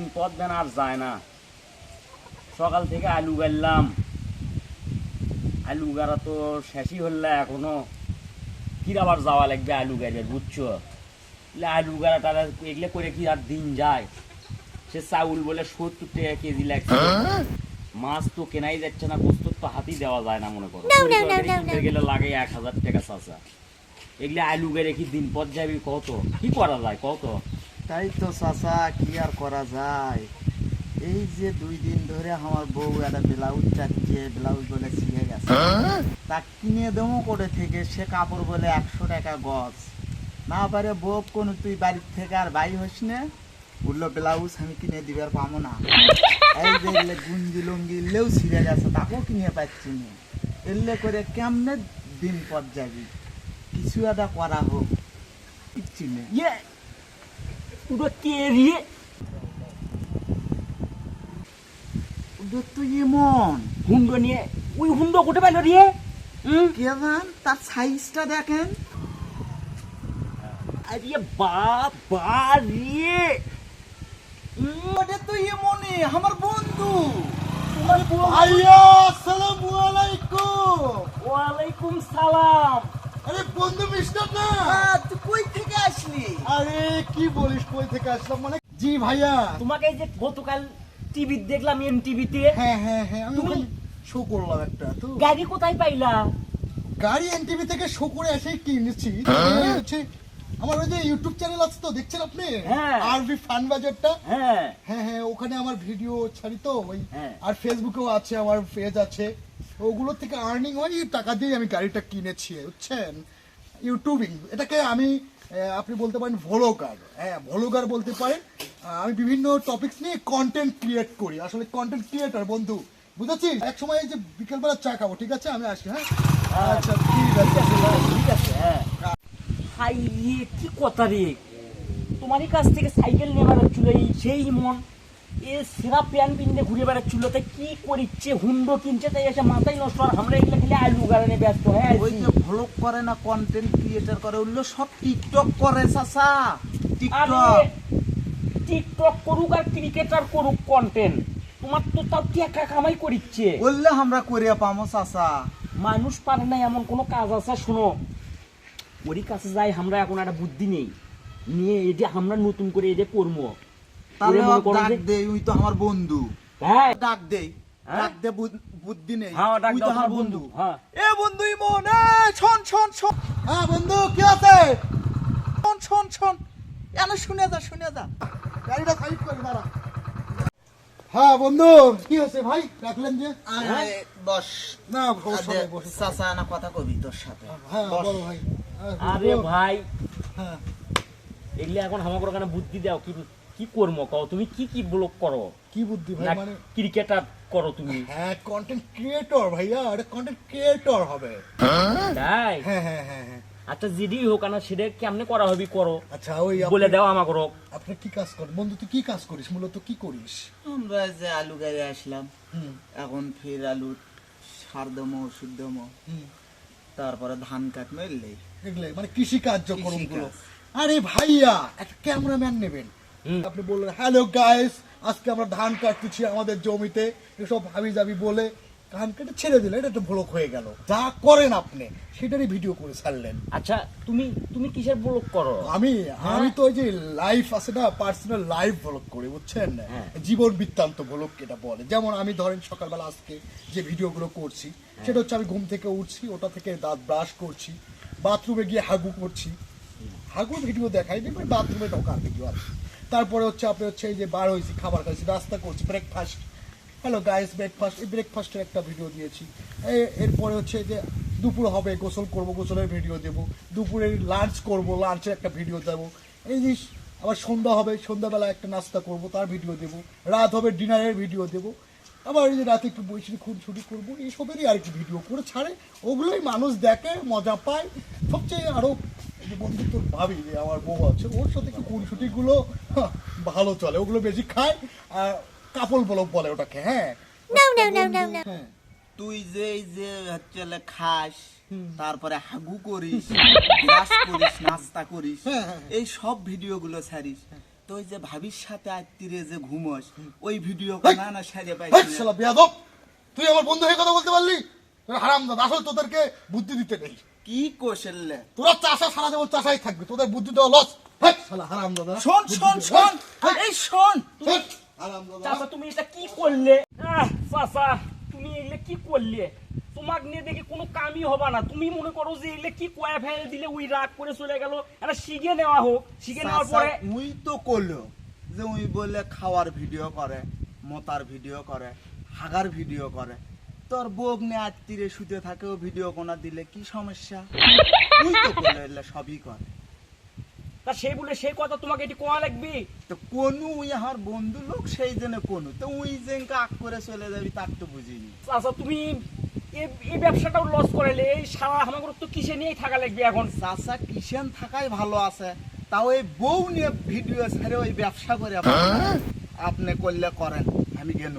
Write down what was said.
দিন পর দেন আর যায় না। সকাল থেকে আলু গাড়লাম আলু গাড়া তো শেষই হল এখনও। ফির আবার যাওয়া লাগবে আলু গাড়বে বুঝছ? আলু গাড়া টারা এগুলো করে কি আর দিন যায়? সে চাউল বলে সত্তর টাকা কেজি লাগছে। মাছ তো কেনাই যাচ্ছে না গোস্ত তো হাতি দেওয়া যায় না মনে করো। গেলে লাগে এক হাজার টাকা চাচা। এগুলো আলু গাড়ে কি দিন পর যাবি কত? কি করা যায় কত? তাই তো চাচা কি আর করা যায়? এই যে দুই দিন ধরে আমার বউ একটা ব্লাউজ চাচ্ছে ব্লাউজ বলে ছিঁড়ে গেছে। তা কিনে দেবো করে থেকে? সে কাপড় বলে একশো টাকা গজ। না পারে বউ কোনো তুই বাড়ির থেকে আর বাই হস না? বলল ব্লাউজ আমি কিনে দিবার পাবো না। এই যে গুঞ্জি লুঙ্গি এলেও ছিঁড়ে গেছে তাকেও কিনে পাচ্ছি না। এলে করে কেমনে দিন পর যাবি? কিছু একটা করা হোক। কিচ্ছু নেই। ইয়ে! ওটা কে রে ওদের তো এমন হুন্ডো নিয়ে ওই হুন্ডো কোটে পাইলো রে? কে জান? তার সাইজটা দেখেন। আরে বাবা রে। ওটা তো এমনই আমার বন্ধু। তোমার বউ আসসালামু আলাইকুম। ওয়ালাইকুম সালাম। আরে বন্ধু মিস্টার না আহ, তুই কই থেকে আসলি? আরে কি বলিস কই থেকে আসলাম? মানে জি ভাইয়া। তোমাকে এই যে গতকাল টিভি দেখলাম এম টিভিতে হ্যাঁ হ্যাঁ হ্যাঁ আমি তুমি- শো করলাম একটা তো। গাড়ি কোথায় পাইলা? গাড়ি এনটিভি থেকে শো করে এসেই কিনেছি এই হচ্ছে আমার ওই যে ইউটিউব চ্যানেল আছে তো দেখছেন আপনি? হ্যাঁ। আরবি ফান বাজারটা হ্যাঁ। হ্যাঁ হ্যাঁ ওখানে আমার ভিডিও ছাড়ি তো ওই হ্যাঁ। আর ফেসবুকেও আছে আমার পেজ আছে। ওগুলো থেকে আর্নিং হয়, এই টাকা দিয়ে আমি গাড়িটা কিনেছি, বুঝছেন? ইউটিউবিং এটাকে আমি আপনি বলতে পারেন ভ্লগার। হ্যাঁ ভ্লগার বলতে পারেন আমি বিভিন্ন টপিকস নিয়ে কন্টেন্ট ক্রিয়েট করি। আসলে কন্টেন্ট ক্রিয়েটার বন্ধু, বুঝেছিস? এক সময় যে বিকেলবেলা চা খাব, ঠিক আছে? আমি আসি হ্যাঁ? আচ্ছা ঠিক আছে ঠিক আছে হ্যাঁ। হাই কি কথা রে? তোমারই কাছ থেকে সাইকেল বেড়াচ্ছিল এই সেই মন। এ সেরা প্যান পিনতে ঘুরে বেড়াচ্ছিল তাই কি করিচ্ছে হুন্ডো কিনছে তাই এসে মাথায় নষ্ট আর আমরা এগুলো খেলে আলু ব্যস্ত হ্যাঁ ওই যে ভ্লগ করে না কন্টেন্ট ক্রিয়েটর করে ওগুলো সব টিকটক করে চাচা। টিকটক টিকটক করুক আর ক্রিকেটার করুক কন্টেন্ট তোমার তো তাও টাকা কামাই করিচ্ছে। বললে আমরা করিয়া পামো চাচা। মানুষ পারে না এমন কোনো কাজ আছে শুনো। ওরই কাছে যাই আমরা এখন একটা বুদ্ধি নেই। নিয়ে এটা আমরা নতুন করে এটা করব। তাহলে ডাক দে উই তো আমার বন্ধু। হ্যাঁ। ডাক দে হ্যাঁ? ডাক দে বুদ্ধি নেই। হ্যাঁ ডাক উই তো আমার বন্ধু। হ্যাঁ। এ বন্ধু ইমন এ শোন শোন শোন হ্যাঁ বন্ধু কি আছে? শোন শোন শোন এনে শুনে যা শুনে যা। গাড়িটা সাইড করে দাঁড়া। হ্যাঁ বন্ধু কি হয়েছে ভাই? রাখলেন যে? বস। না চাচা না কথা কবি তোর সাথে। হ্যাঁ। বলো ভাই। আরে ভাই। হ্যাঁ। এগুলো এখন আমাকে ওখানে বুদ্ধি দাও কি কি করব কও? তুমি কি কি ব্লগ করো? কি বুদ্ধি ভাই মানে ক্রিকেটার করো তুমি। হ্যাঁ কন্টেন্ট ক্রিয়েটর ভাইয়া এটা কন্টেন্ট ক্রিয়েটর হবে। তাই? হ্যাঁ হ্যাঁ হ্যাঁ হ্যাঁ। আচ্ছা যেটি হোক না সেটা কেমনে করা হবে করো? আচ্ছা ওই বলে দাও আমাকে রোগ। আপনি কি কাজ করেন বন্ধু তুই কি কাজ করিস? মূলত কি করিস? আমরা যে আলু গাড়ি আসলাম এখন ফের আলু সার দমো ওষুধ দমো তারপরে ধান এগুলো মানে কৃষি কার্যক্রমগুলো আরে ভাইয়া একটা ক্যামেরাম্যান নেবেন। আপনি বললেন হ্যালো গাইস আজকে আমরা ধান কাটতেছি আমাদের জমিতে। এসব হাবি জাবি বলে ধান কেটে ছেড়ে দিলেন এটা একটা ভ্লগ হয়ে গেল। যা করেন আপনি সেটারই ভিডিও করে ছাড়লেন। আচ্ছা তুমি তুমি কিসের ব্লগ করো? আমি হ্যাঁ? আমি তো ওই যে লাইফ আছে না পার্সোনাল লাইফ ব্লগ করি বুঝছেন? হ্যাঁ। জীবন বৃত্তান্ত ব্লগ এটা বলে। যেমন আমি ধরেন সকালবেলা আজকে যে ভিডিওগুলো করছি হ্যাঁ। সেটা হচ্ছে আমি ঘুম থেকে উঠছি ওটা থেকে দাঁত ব্রাশ করছি বাথরুমে গিয়ে হাগু করছি। হাগু ভিডিও দেখাই দিই বাথরুমে ঢোকার ভিডিও আছে। তারপরে হচ্ছে আপনি হচ্ছে এই যে বার হয়েছি খাবার খাইছি, নাস্তা করছি ব্রেকফাস্ট হ্যালো গাইস ব্রেকফাস্ট এই ব্রেকফাস্টের একটা ভিডিও দিয়েছি। এরপরে হচ্ছে যে দুপুর হবে, গোসল করব, গোসলের ভিডিও দেব। দুপুরে লাঞ্চ করব লাঞ্চের একটা ভিডিও দেব। এই জিনিস আবার সন্ধ্যা হবে, সন্ধ্যাবেলা একটা নাস্তা করব, তার ভিডিও দেব। রাত হবে ডিনারের ভিডিও দেব। আবার এই যে রাতে একটু বইছি খুনছুটি করব এইসবেরই আর কি ভিডিও করে ছাড়ে। ওগুলোই মানুষ দেখে, মজা পায়। সবচেয়ে আরও যে বন্ধু তোর ভাবি যে আমার বউ আছে ওর সাথে একটু ভালো চলে। ওগুলো বেশি খায় আর কাপল বলক বলে ওটাকে হ্যাঁ। হ্যাঁ। তুই যে এই যে হচ্ছে খাস তারপরে হাগু করিস করিস নাস্তা করিস হ্যাঁ, হ্যাঁ, এই সব ভিডিও গুলো ছাড়িস তো ওই যে ভাবির সাথে আত্মীয় যে ঘুমোস ওই ভিডিও! না না সারিয়ে হেই, পাইছি না। শালা বেয়াদব! তুই আমার বন্ধু হয়ে কথা বলতে পারলি? হারাম দাদা আসলে তোদেরকে বুদ্ধি দিতে নেই। কি তোরা চাষা সারা জীবন চাষাই থাকবে তোদের বুদ্ধি দেওয়া লস শালা হারাম দাদা শোন শোন শোন এই শোন। হারাম দাদা চাচা তুমি এটা কি করলে? চাচা তুমি এগুলো কি করলে? তোমাক নিয়ে দেখি কোনো কামই হবে না। তুমি মনে করো যে এগুলো কি কয়া ফেলে দিলে ওই রাগ করে চলে গেল। এটা শিখে নেওয়া হোক শিখে নেওয়ার পরে উই তো করল যে উই বলে খাওয়ার ভিডিও করে মতার ভিডিও করে হাগার ভিডিও করে। তোর বউ নিয়ে আত্মীয় শুতে থাকেও ভিডিও কোনা দিলে কি সমস্যা? উই তো করল এলে সবই করে। তা সেই বলে সেই কথা তোমাকে এটি কোয়া লাগবে? তো কোনো উই আমার বন্ধু লোক সেই জন্য কোনো তো উই যে আগ করে চলে যাবি তার তো বুঝিনি। চাচা তুমি এ- এই ব্যবসাটাও লস করাইলে এই সারা আমাকে তো কিসে নিয়েই থাকা লাগবে এখন? চাচা কিষেন থাকাই ভালো আছে তাও এই বউ নিয়ে ভিডিও ছেড়ে ওই ব্যবসা করে আপনি- আপনি করলে করেন আমি গেল